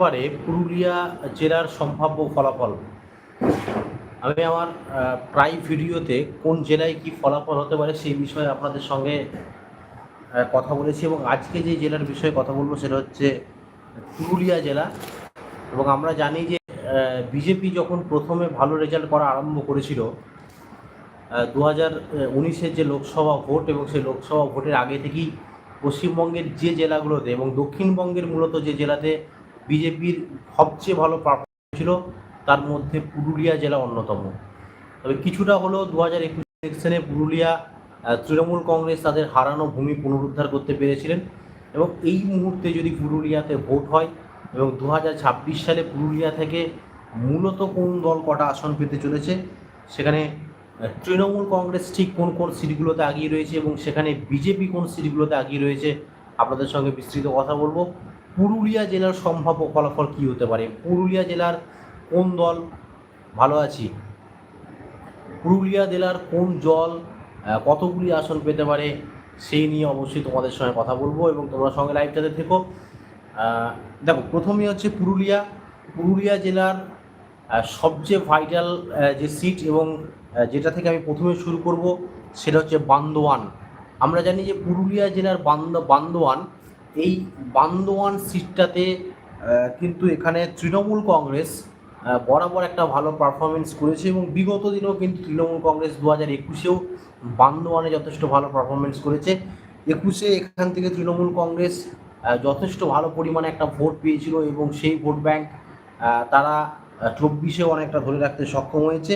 পারে পুরুলিয়া জেলার সম্ভাব্য ফলাফল। আমি আমার প্রায় ভিডিওতে কোন জেলায় কি ফলাফল হতে পারে সেই বিষয়ে আপনাদের সঙ্গে কথা বলেছি এবং আজকে যে জেলার বিষয়ে কথা বলব সেটা হচ্ছে পুরুলিয়া জেলা। এবং আমরা জানি যে বিজেপি যখন প্রথমে ভালো রেজাল্ট করা আরম্ভ করেছিল দু হাজার উনিশের যে লোকসভা ভোট এবং সেই লোকসভা ভোটের আগে থেকেই পশ্চিমবঙ্গের যে জেলাগুলোতে এবং দক্ষিণবঙ্গের মূলত যে জেলাতে বিজেপির সবচেয়ে ভালো পারফরমেন্স ছিল, তার মধ্যে পুরুলিয়া জেলা অন্যতম। তবে কিছুটা হলেও দু হাজার একুশ ইলেকশনে পুরুলিয়া তৃণমূল কংগ্রেস তাদের হারানো ভূমি পুনরুদ্ধার করতে পেরেছিলেন এবং এই মুহূর্তে যদি পুরুলিয়াতে ভোট হয় এবং দু হাজার ছাব্বিশ সালে পুরুলিয়া থেকে মূলত কোন দল কটা আসন পেতে চলেছে, সেখানে তৃণমূল কংগ্রেস ঠিক কোন কোন সিটগুলোতে আগিয়ে রয়েছে এবং সেখানে বিজেপি কোন সিটগুলোতে আগিয়ে রয়েছে, আপনাদের সঙ্গে বিস্তৃত কথা বলব। পুরুলিয়া জেলার সম্ভাব্য ফলাফল কী হতে পারে? পুরুলিয়া জেলার কোন দল ভালো আছি? পুরুলিয়া জেলার কোন জল কতগুলি আসন পেতে পারে, সেই নিয়ে অবশ্যই তোমাদের সঙ্গে কথা বলব এবং তোমরা সঙ্গে লাইভটাতে থেকো। দেখো, প্রথমেই হচ্ছে পুরুলিয়া। পুরুলিয়া জেলার সবচেয়ে ভাইটাল যে সিট এবং যেটা থেকে আমি প্রথমে শুরু করব, সেটা হচ্ছে বান্দোয়ান। আমরা জানি যে পুরুলিয়া জেলার বান্দ, বান্দোয়ান এই বান্দোয়ান সিটটাতে কিন্তু এখানে তৃণমূল কংগ্রেস বরাবর একটা ভালো পারফরমেন্স করেছে এবং বিগত দিনেও কিন্তু তৃণমূল কংগ্রেস দু হাজার একুশেও বান্দোয়ানে যথেষ্ট ভালো পারফরমেন্স করেছে। একুশে এখান থেকে তৃণমূল কংগ্রেস যথেষ্ট ভালো পরিমাণে একটা ভোট পেয়েছিল এবং সেই ভোট ব্যাংক তারা চব্বিশে অনেকটা ধরে রাখতে সক্ষম হয়েছে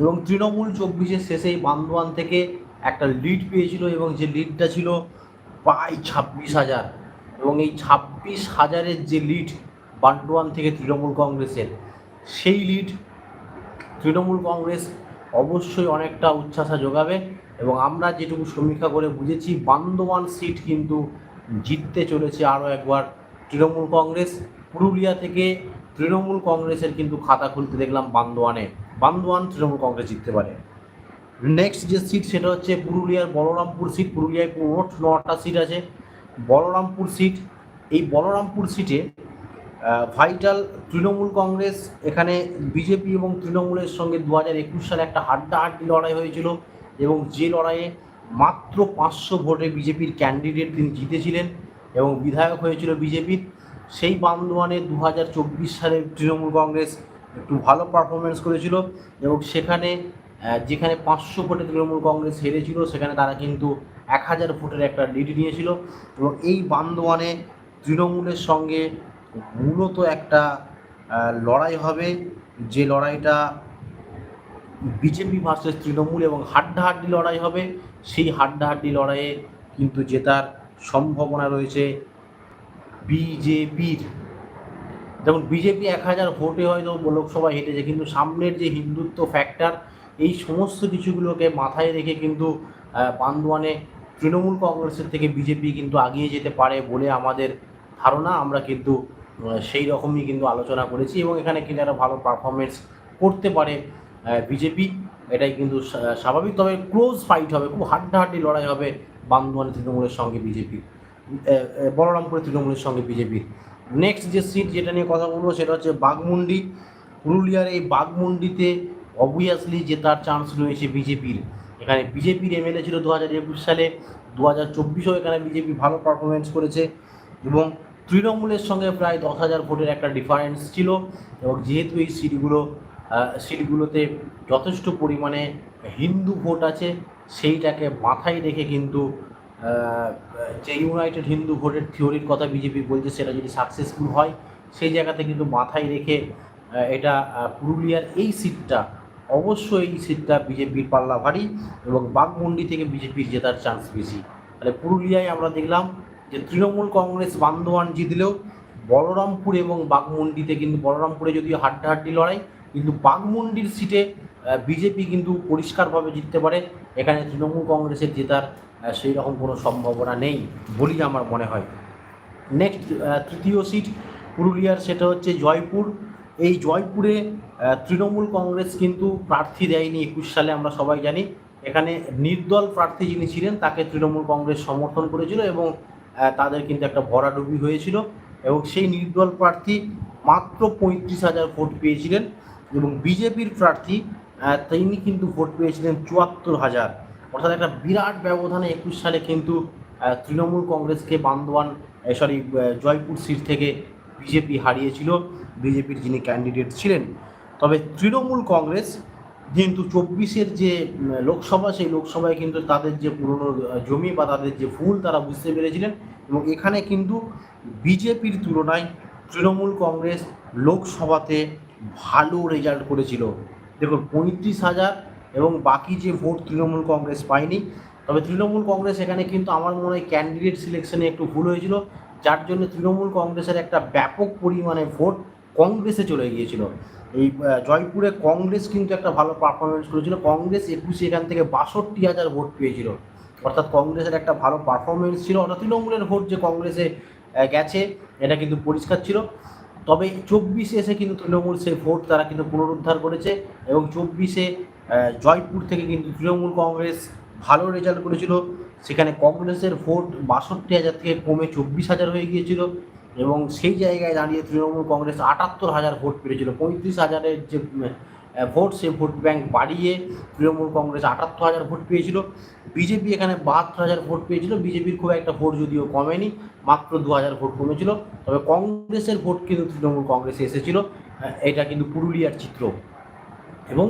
এবং তৃণমূল চব্বিশের শেষেই বান্দোয়ান থেকে একটা লিড পেয়েছিল এবং যে লিডটা ছিল প্রায় ছাব্বিশ হাজার। এবং এই ছাব্বিশ হাজারের যে লিড বান্ডোয়ান থেকে তৃণমূল কংগ্রেসের, সেই লিড তৃণমূল কংগ্রেস অবশ্যই অনেকটা উচ্ছ্বাসা যোগাবে এবং আমরা যেটুকু সমীক্ষা করে বুঝেছি, বান্দোয়ান সিট কিন্তু জিততে চলেছে আরও একবার তৃণমূল কংগ্রেস। পুরুলিয়া থেকে তৃণমূল কংগ্রেসের কিন্তু খাতা খুলতে দেখলাম বান্দোয়ানে। বান্দোয়ান তৃণমূল কংগ্রেস জিততে পারে। নেক্সট যে সিট সেটা হচ্ছে পুরুলিয়ার বলরামপুর সিট পুরুলিয়ায় মোট নটা সিট আছে। বলরামপুর সিট এই বলরামপুর সিটে ভাইটাল তৃণমূল কংগ্রেস, এখানে বিজেপি এবং তৃণমূলের সঙ্গে দু হাজার একুশ সালে একটা হাড্ডাহাড্ডি লড়াই হয়েছিল এবং যে লড়াইয়ে মাত্র পাঁচশো ভোটে বিজেপির ক্যান্ডিডেট তিনি জিতেছিলেন এবং বিধায়ক হয়েছিল বিজেপির সেই বান্দোয়ানে দু হাজার চব্বিশ সালে তৃণমূল কংগ্রেস একটু ভালো পারফরমেন্স করেছিল এবং সেখানে যেখানে পাঁচশো ভোটে তৃণমূল কংগ্রেস হেরেছিল, সেখানে তারা কিন্তু এক হাজার ভোটের একটা লিড নিয়েছিল এবং এই বান্দোয়ানে তৃণমূলের সঙ্গে মূলত একটা লড়াই হবে। যে লড়াইটা বিজেপি ভার্সেস তৃণমূল এবং হাড্ডাহাড্ডি লড়াই হবে, সেই হাড্ডাহাড্ডি লড়াইয়ে কিন্তু জেতার সম্ভাবনা রয়েছে বিজেপির। যেমন বিজেপি এক হাজার ভোটে হয়তো লোকসভা হেঁটেছে, কিন্তু সামনের যে হিন্দুত্ব ফ্যাক্টর এই সমস্ত কিছুগুলোকে মাথায় রেখে কিন্তু বান্দোয়ানে তৃণমূল কংগ্রেসের থেকে বিজেপি কিন্তু আগিয়ে যেতে পারে বলে আমাদের ধারণা। আমরা কিন্তু সেই রকমই কিন্তু আলোচনা করেছি এবং এখানে কিন্তু একটা ভালো পারফরমেন্স করতে পারে বিজেপি। এটাই কিন্তু স্বা- স্বাভাবিক। তবে ক্লোজ ফাইট হবে, খুব হাড্ডাহাড্ডি লড়াই হবে বান্দোয়ানে তৃণমূলের সঙ্গে বিজেপির বলরামপুরে তৃণমূলের সঙ্গে বিজেপির। নেক্সট যে সিট যেটা নিয়ে কথা বলব সেটা হচ্ছে বাঘমুন্ডি। পুরুলিয়ার এই বাঘমুন্ডিতে অবভিয়াসলি জেতার চান্স রয়েছে বিজেপির। এখানে বিজেপির এমএলএ ছিল দু হাজার একুশ সালে দু হাজার চব্বিশেও এখানে বিজেপি ভালো পারফরমেন্স করেছে এবং তৃণমূলের সঙ্গে প্রায় দশ হাজার ভোটের একটা ডিফারেন্স ছিল এবং যেহেতু এই সিটগুলো সিটগুলোতে যথেষ্ট পরিমাণে হিন্দু ভোট আছে, সেইটাকে মাথায় রেখে কিন্তু যে ইউনাইটেড হিন্দু ভোটের থিওরির কথা বিজেপি বলছে সেটা যদি সাকসেসফুল হয়, সেই জায়গাতে কিন্তু মাথায় রেখে এটা পুরুলিয়ার এই সিটটা অবশ্যই এই সিটটা বিজেপির পাল্লা ভারী এবং বাঘমুন্ডি থেকে বিজেপির জেতার চান্স বেশি। তাহলে পুরুলিয়ায় আমরা দেখলাম যে তৃণমূল কংগ্রেস বান্দোয়ান জিতলেও বলরামপুর এবং বাঘমুন্ডিতে কিন্তু, বলরামপুরে যদিও হাড্ডাহাড্ডি লড়াই, কিন্তু বাঘমুন্ডির সিটে বিজেপি কিন্তু পরিষ্কারভাবে জিততে পারে। এখানে তৃণমূল কংগ্রেসের জেতার সেই রকম কোনো সম্ভাবনা নেই বলেই আমার মনে হয়। নেক্সট তৃতীয় সিট পুরুলিয়ার, সেটা হচ্ছে জয়পুর। এই জয়পুরে তৃণমূল কংগ্রেস কিন্তু প্রার্থী দেয়নি একুশ সালে, আমরা সবাই জানি। এখানে নির্দল প্রার্থী যিনি ছিলেন, তাকে তৃণমূল কংগ্রেস সমর্থন করেছিল এবং তাদের কিন্তু একটা ভরাডুবি হয়েছিল এবং সেই নির্দল প্রার্থী মাত্র পঁয়ত্রিশ হাজার ভোট পেয়েছিলেন এবং বিজেপির প্রার্থী তিনি কিন্তু ভোট পেয়েছিলেন চুয়াত্তর হাজার। অর্থাৎ একটা বিরাট ব্যবধানে একুশ সালে কিন্তু তৃণমূল কংগ্রেসকে বান্দোয়ান সরি জয়পুর সিট থেকে বিজেপি হারিয়েছিল। বিজেপির যিনি ক্যান্ডিডেট ছিলেন, তবে তৃণমূল কংগ্রেস কিন্তু চব্বিশের যে লোকসভা, সেই লোকসভায় কিন্তু তাদের যে পুরনো জমি বা তাদের যে ফুল তারা বুঝতে পেরেছিলেন এবং এখানে কিন্তু বিজেপির তুলনায় তৃণমূল কংগ্রেস লোকসভাতে ভালো রেজাল্ট করেছিল। দেখুন, পঁয়ত্রিশ হাজার এবং বাকি যে ভোট তৃণমূল কংগ্রেস পায়নি, তবে তৃণমূল কংগ্রেস এখানে কিন্তু আমার মনে হয় ক্যান্ডিডেট সিলেকশনে একটু ভুল হয়েছিল, যার জন্য তৃণমূল কংগ্রেসের একটা ব্যাপক পরিমাণে ভোট কংগ্রেসে চলে গিয়েছিল। এই জয়পুরে কংগ্রেস কিন্তু একটা ভালো পারফরমেন্স করেছিল। কংগ্রেস একুশে এখান থেকে বাষট্টি হাজার ভোট পেয়েছিল। অর্থাৎ কংগ্রেসের একটা ভালো পারফরমেন্স ছিল। অর্থাৎ তৃণমূলের ভোট যে কংগ্রেসে গেছে, এটা কিন্তু পরিষ্কার ছিল। তবে চব্বিশে এসে কিন্তু তৃণমূল সেই ভোট তারা কিন্তু পুনরুদ্ধার করেছে এবং চব্বিশে জয়পুর থেকে কিন্তু তৃণমূল কংগ্রেস ভালো রেজাল্ট করেছিল। সেখানে কংগ্রেসের ভোট বাষট্টি হাজার থেকে কমে চব্বিশ হাজার হয়ে গিয়েছিল। এবং সেই জায়গায় দাঁড়িয়ে তৃণমূল কংগ্রেস আটাত্তর হাজার ভোট পেয়েছিল পঁয়ত্রিশ হাজারের যে ভোট, সেই ভোট ব্যাংক বাড়িয়ে তৃণমূল কংগ্রেস আটাত্তর হাজার ভোট পেয়েছিল। বিজেপি এখানে বাহাত্তর হাজার ভোট পেয়েছিল, বিজেপির খুব একটা ভোট যদিও কমেনি, মাত্র দু হাজার ভোট কমেছিল। তবে কংগ্রেসের ভোট কিন্তু তৃণমূল কংগ্রেসে এসেছিল এটা কিন্তু পুরুলিয়ার চিত্র। এবং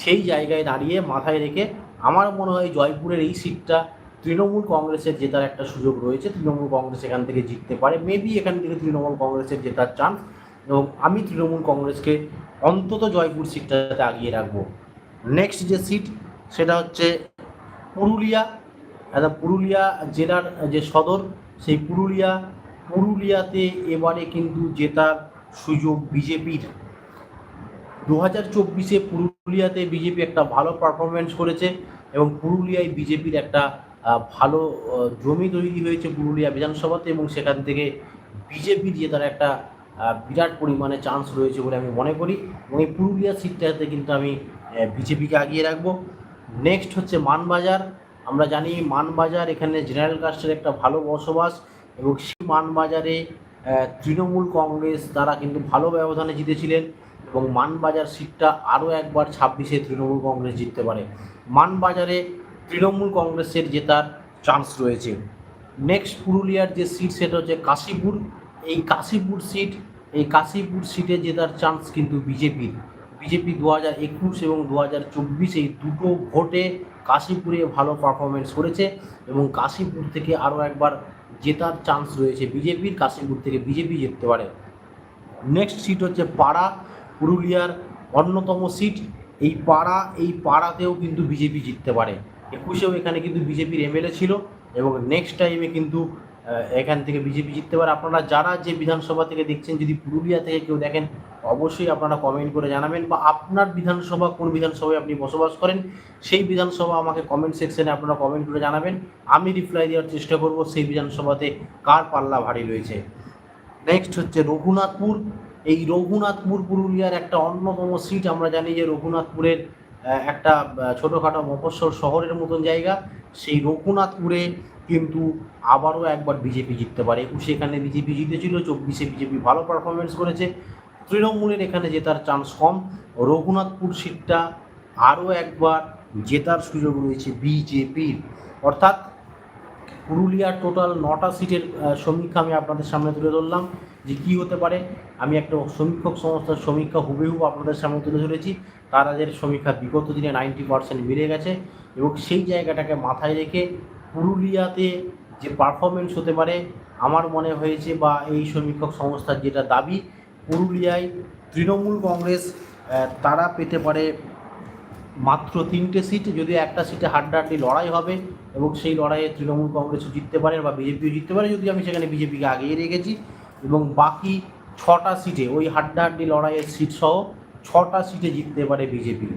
সেই জায়গায় দাঁড়িয়ে মাথায় রেখে আমার মনে হয় জয়পুরের এই সিটটা তৃণমূল কংগ্রেসের জেতার একটা সুযোগ রয়েছে। তৃণমূল কংগ্রেস এখান থেকে জিততে পারে। মেবি এখান থেকে তৃণমূল কংগ্রেসের জেতার চান্স এবং আমি তৃণমূল কংগ্রেসকে অন্তত জয়পুর সিটটাতে আগিয়ে রাখব। নেক্সট যে সিট সেটা হচ্ছে পুরুলিয়া। একটা পুরুলিয়া জেলার যে সদর, সেই পুরুলিয়া, পুরুলিয়াতে এবারে কিন্তু জেতার সুযোগ বিজেপির। দু হাজার চব্বিশে পুরুলিয়াতে বিজেপি একটা ভালো পারফরমেন্স করেছে এবং পুরুলিয়ায় বিজেপির একটা ভালো জমি তৈরি হয়েছে পুরুলিয়া বিধানসভাতে এবং সেখান থেকে বিজেপি দিয়ে জেতার একটা বিরাট পরিমাণে চান্স রয়েছে বলে আমি মনে করি এবং এই পুরুলিয়া সিটটাতে কিন্তু আমি বিজেপিকে আগিয়ে রাখব। নেক্সট হচ্ছে মানবাজার। আমরা জানি মানবাজার এখানে জেনারেল কাস্টের একটা ভালো বসবাস এবং সেই মানবাজারে তৃণমূল কংগ্রেস তারা কিন্তু ভালো ব্যবধানে জিতেছিলেন এবং মানবাজার সিটটা আরও একবার ছাব্বিশে তৃণমূল কংগ্রেস জিততে পারে। মানবাজারে তৃণমূল কংগ্রেসের জেতার চান্স রয়েছে। নেক্সট পুরুলিয়ার যে সিট সেটা হচ্ছে কাশীপুর। এই কাশীপুর সিট এই কাশীপুর সিটে জেতার চান্স কিন্তু বিজেপির বিজেপি দু হাজার একুশ এবং দু হাজার চব্বিশ এই দুটো ভোটে কাশীপুরে ভালো পারফরমেন্স করেছে এবং কাশীপুর থেকে আরও একবার জেতার চান্স রয়েছে বিজেপির কাশীপুর থেকে বিজেপি জিততে পারে। নেক্সট সিট হচ্ছে পাড়া, পুরুলিয়ার অন্যতম সিট এই পাড়া, এই পাড়াতেও কিন্তু বিজেপি জিততে পারে। একুশেও এখানে কিন্তু বিজেপির এমএলএ ছিল এবং নেক্সট টাইমে কিন্তু এখান থেকে বিজেপি জিততে পারে। আপনারা যারা যে বিধানসভা থেকে দেখছেন, যদি পুরুলিয়া থেকে কেউ দেখেন, অবশ্যই আপনারা কমেন্ট করে জানাবেন বা আপনার বিধানসভা কোন বিধানসভায় আপনি বসবাস করেন, সেই বিধানসভা আমাকে কমেন্ট সেকশনে আপনারা কমেন্ট করে জানাবেন। আমি রিপ্লাই দেওয়ার চেষ্টা করব, সেই বিধানসভাতে কার পাল্লা ভারী রয়েছে। নেক্সট হচ্ছে রঘুনাথপুর। এই রঘুনাথপুর পুরুলিয়ার একটা অন্যতম সিট আমরা জানি যে রঘুনাথপুরের একটা ছোটোখাটো মফস্বল শহরের মতন জায়গা। সেই রঘুনাথপুরে কিন্তু আবারও একবার বিজেপি জিততে পারে। এখানে বিজেপি জিতেছিল, চব্বিশে বিজেপি ভালো পারফরমেন্স করেছে। তৃণমূলের এখানে জেতার চান্স কম। রঘুনাথপুর সিটটা আরও একবার জেতার সুযোগ রয়েছে বিজেপির। অর্থাৎ পুরুলিয়ার টোটাল নটা সিটের সমীক্ষা আমি আপনাদের সামনে তুলে ধরলাম। যে কী হতে পারে? আমি একটা সমীক্ষক সংস্থার সমীক্ষা হুবেহুব আপনাদের সামনে তুলে ধরেছি। তাদের সমীক্ষা বিগত দিনে নাইনটি পার্সেন্ট বেড়ে গেছে এবং সেই জায়গাটাকে মাথায় রেখে পুরুলিয়াতে যে পারফরমেন্স হতে পারে, আমার মনে হয়েছে বা এই সমীক্ষক সংস্থার যেটা দাবি, পুরুলিয়ায় তৃণমূল কংগ্রেস তারা পেতে পারে মাত্র তিনটে সিট যদি একটা সিটে হাড্ডাহাড্ডি লড়াই হবে এবং সেই লড়াইয়ে তৃণমূল কংগ্রেসও জিততে পারে বা বিজেপিও জিততে পারে যদি আমি সেখানে বিজেপিকে আগিয়ে রেখেছি। এবং বাকি ছটা সিটে, ওই হাড্ডাহাড্ডি লড়াইয়ের সিট সহ ছটা সিটে জিততে পারে বিজেপি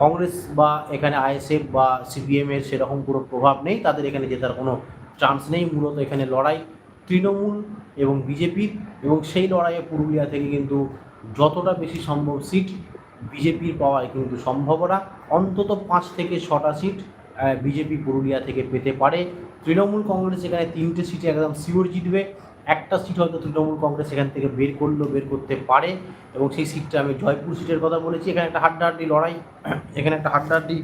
কংগ্রেস বা এখানে আইএসএফ বা সিপিএমের সেরকম কোনো প্রভাব নেই, তাদের এখানে জেতার কোনো চান্স নেই। মূলত এখানে লড়াই তৃণমূল এবং বিজেপির এবং সেই লড়াইয়ে পুরুলিয়া থেকে কিন্তু যতটা বেশি সম্ভব সিট বিজেপির পাওয়ায় কিন্তু সম্ভাবনা অন্তত পাঁচ থেকে ছটা সিট বিজেপি পুরুলিয়া থেকে পেতে পারে। তৃণমূল কংগ্রেস এখানে তিনটে সিটে একদম শিওর জিতবে। একটা সিট হয়তো তৃণমূল কংগ্রেস এখান থেকে বের করলেও বের করতে পারে এবং সেই সিটটা আমি জয়পুর সিটের কথা বলেছি। এখানে একটা হাড্ডাহাড্ডি লড়াই, এখানে একটা হাড্ডাহাড্ডি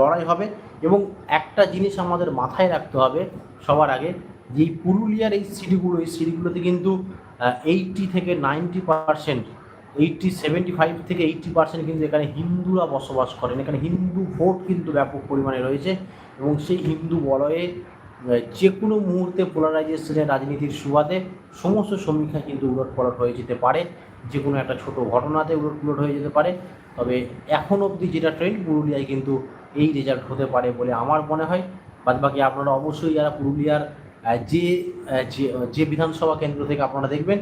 লড়াই হবে এবং একটা জিনিস আমাদের মাথায় রাখতে হবে সবার আগে, যে পুরুলিয়ার এই সিটগুলো এই সিটগুলোতে কিন্তু এইটটি থেকে ninety percent eighty seventy five থেকে এইটটি পার্সেন্ট কিন্তু এখানে হিন্দুরা বসবাস করেন। এখানে হিন্দু ভোট কিন্তু ব্যাপক পরিমাণে রয়েছে এবং সেই হিন্দু বলয়ে যে কোনো মুহূর্তে পোলারাইজেশনের রাজনীতির সুবাদে সমস্ত সমীক্ষা কিন্তু উলট পালট হয়ে যেতে পারে। যে কোনো একটা ছোট ঘটনাতে উলট পুলট হয়ে যেতে পারে। তবে এখন অবধি যেটা ট্রেন্ড পুরুলিয়ায় কিন্তু এই রেজাল্ট হতে পারে বলে আমার মনে হয়। বাদ বাকি আপনারা অবশ্যই যারা পুরুলিয়ার যে যে বিধানসভা কেন্দ্র থেকে আপনারা দেখবেন,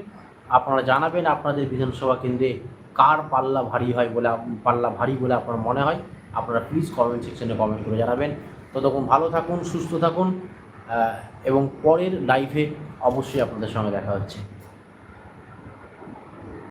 আপনারা জানাবেন আপনাদের বিধানসভা কেন্দ্রে কার পাল্লা ভারী হয় বলে পাল্লা ভারী বলে আপনার মনে হয়। আপনারা প্লিজ কমেন্ট সেকশনে কমেন্ট করে জানাবেন। ততক্ষণ ভালো থাকুন, সুস্থ থাকুন। এবং পরের লাইভে অবশ্যই আপনাদের সঙ্গে দেখা হচ্ছে।